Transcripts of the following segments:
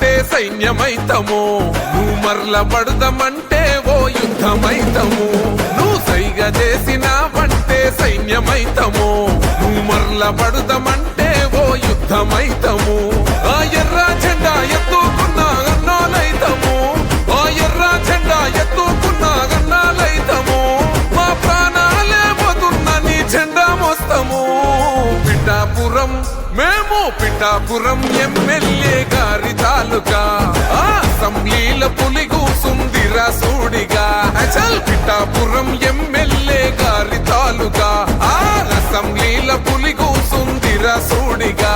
పడితే సైన్యమైతము. నువ్వు మరల పడదమంటే ఓ యుద్ధమైతము. నువ్వు సైగ చేసినావంటే సైన్యమైతము. నువ్వు మరల పడదమంటే ఓ యుద్ధమైతము. ఆ ఎర్ర జెండా ఎత్తుకున్నా అన్నాలైతము. ఆ ఎర్ర జెండా ఎత్తుకున్నా అన్నాలైతము. మా ప్రాణాలే పోతున్న నీ జెండా మోస్తాము. పిఠాపురం మేము పిఠాపురం ఎమ్మెల్యే గారి తాల సూడిగా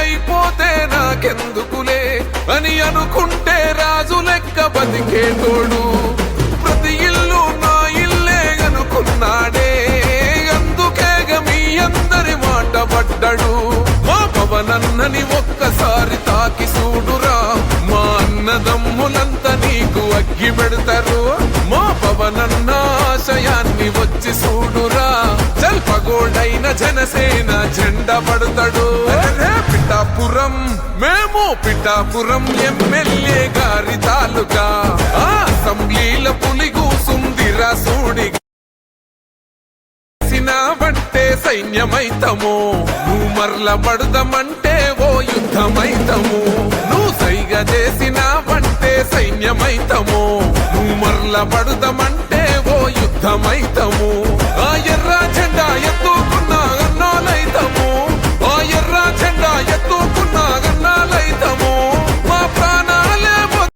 అయిపోతే నాకెందుకులే అని అనుకుంటే రాజు లెక్క బతికేటోడు ప్రతి పడ్డాడు మా పవనన్నని ఒక్కసారి తాకి చూడురా. మా అన్నదమ్ములంతా నీకు అగ్గి పెడతారు. మా పవనన్న ఆశయాన్ని వచ్చి చూడురా. జల్పగోడైన జనసేన జెండా పడతాడు. అరే పిఠాపురం మేము పిఠాపురం ఎమ్మెల్యే గారి తాలూకా. ఆ అసెంబ్లీల పులిగూసుందిరా సూడి. చేసినావంటే సైన్యమైతము. నువ్వు మరల పడదమంటే ఓ యుద్ధమైతము. నువ్వు సైగ చేసినావంటే సైన్యమైతము. నువ్వు మరల పడదమంటే ఓ యుద్ధమైతము.